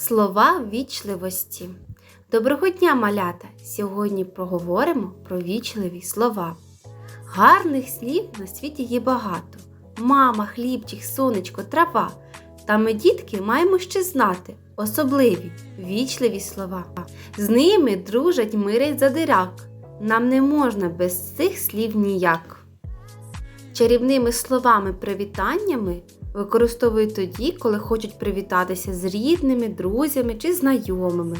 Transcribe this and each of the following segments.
Слова вічливості. Доброго дня, малята! Сьогодні поговоримо про вічливі слова. Гарних слів на світі є багато. Мама, хлібчик, сонечко, трава. Та ми, дітки, маємо ще знати особливі вічливі слова. З ними дружать мирять задирак. Нам не можна без цих слів ніяк. Чарівними словами привітаннями використовують тоді, коли хочуть привітатися з рідними, друзями чи знайомими.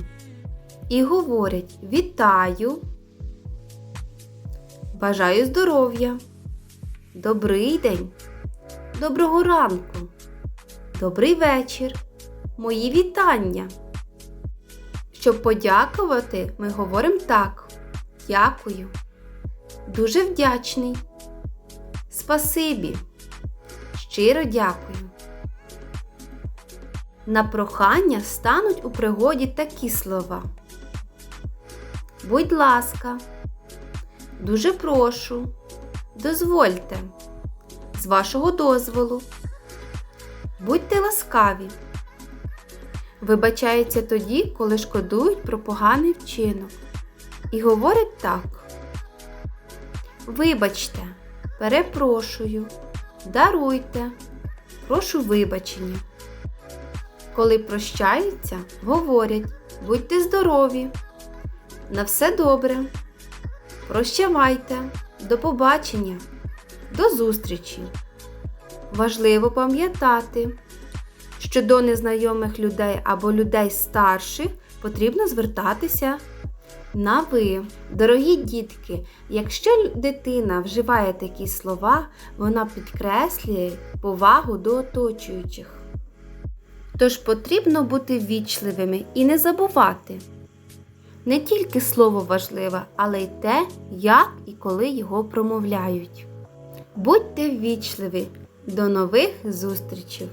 І говорять вітаю, бажаю здоров'я, добрий день, доброго ранку, добрий вечір, мої вітання. Щоб подякувати, ми говоримо так. Дякую. Дуже вдячний. Спасибі. Щиро дякую. На прохання стануть у пригоді такі слова. Будь ласка, дуже прошу, дозвольте, з вашого дозволу. Будьте ласкаві. Вибачаються тоді, коли шкодують про поганий вчинок. І говорять так. Вибачте, перепрошую, даруйте, прошу вибачення. Коли прощаються, говорять будьте здорові, на все добре, прощавайте, до побачення, до зустрічі. Важливо пам'ятати, що до незнайомих людей або людей старших потрібно звертатися на ви. Дорогі дітки, якщо дитина вживає такі слова, вона підкреслює повагу до оточуючих. Тож потрібно бути вічливими і не забувати. Не тільки слово важливе, але й те, як і коли його промовляють. Будьте вічливі! До нових зустрічей!